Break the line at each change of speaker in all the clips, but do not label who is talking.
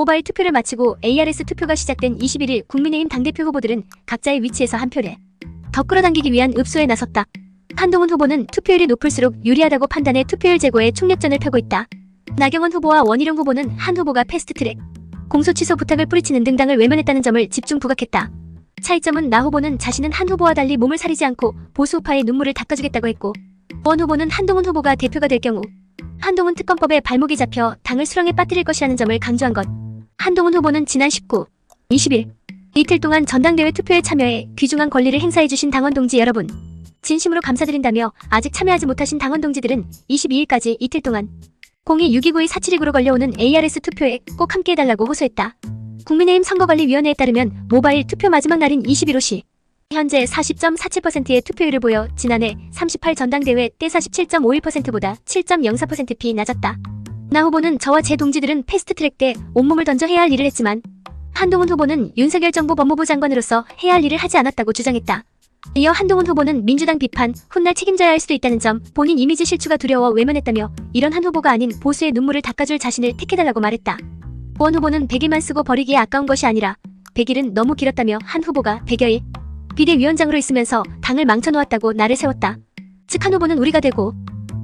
모바일 투표를 마치고 ARS 투표가 시작된 21일 국민의힘 당대표 후보들은 각자의 위치에서 한 표를 더 끌어당기기 위한 읍소에 나섰다. 한동훈 후보는 투표율이 높을수록 유리하다고 판단해 투표율 제고에 총력전을 펴고 있다. 나경원 후보와 원희룡 후보는 한 후보가 패스트트랙, 공소 취소 부탁을 뿌리치는 등 당을 외면했다는 점을 집중 부각했다. 차이점은 나 후보는 자신은 한 후보와 달리 몸을 사리지 않고 보수 우파의 눈물을 닦아주겠다고 했고 원 후보는 한동훈 후보가 대표가 될 경우 한동훈 특검법에 발목이 잡혀 당을 수렁에 빠뜨릴 것이라는 점을 강조한 것. 한동훈 후보는 지난 19, 20일 이틀 동안 전당대회 투표에 참여해 귀중한 권리를 행사해주신 당원 동지 여러분 진심으로 감사드린다며 아직 참여하지 못하신 당원 동지들은 22일까지 이틀 동안 0262924729로 걸려오는 ARS 투표에 꼭 함께해달라고 호소했다. 국민의힘 선거관리위원회에 따르면 모바일 투표 마지막 날인 21호 현재 40.47%의 투표율을 보여 지난해 38 전당대회 때 47.51%보다 7.04%피 낮았다. 나 후보는 저와 제 동지들은 패스트트랙 때 온몸을 던져 해야 할 일을 했지만 한동훈 후보는 윤석열 정부 법무부 장관으로서 해야 할 일을 하지 않았다고 주장했다. 이어 한동훈 후보는 민주당 비판, 훗날 책임져야 할 수도 있다는 점, 본인 이미지 실추가 두려워 외면했다며 이런 한 후보가 아닌 보수의 눈물을 닦아줄 자신을 택해달라고 말했다. 원 후보는 100일만 쓰고 버리기에 아까운 것이 아니라 100일은 너무 길었다며 한 후보가 100여일 비대위원장으로 있으면서 당을 망쳐놓았다고 나를 세웠다. 즉 한 후보는 우리가 되고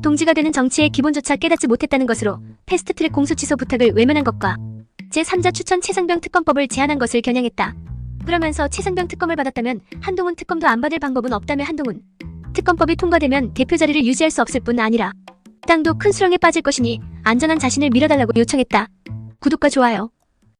동지가 되는 정치의 기본조차 깨닫지 못했다는 것으로 패스트트랙 공소 취소 부탁을 외면한 것과 제3자 추천 최상병 특검법을 제안한 것을 겨냥했다. 그러면서 최상병 특검을 받았다면 한동훈 특검도 안 받을 방법은 없다며 한동훈 특검법이 통과되면 대표 자리를 유지할 수 없을 뿐 아니라 땅도 큰 수렁에 빠질 것이니 안전한 자신을 밀어달라고 요청했다. 구독과 좋아요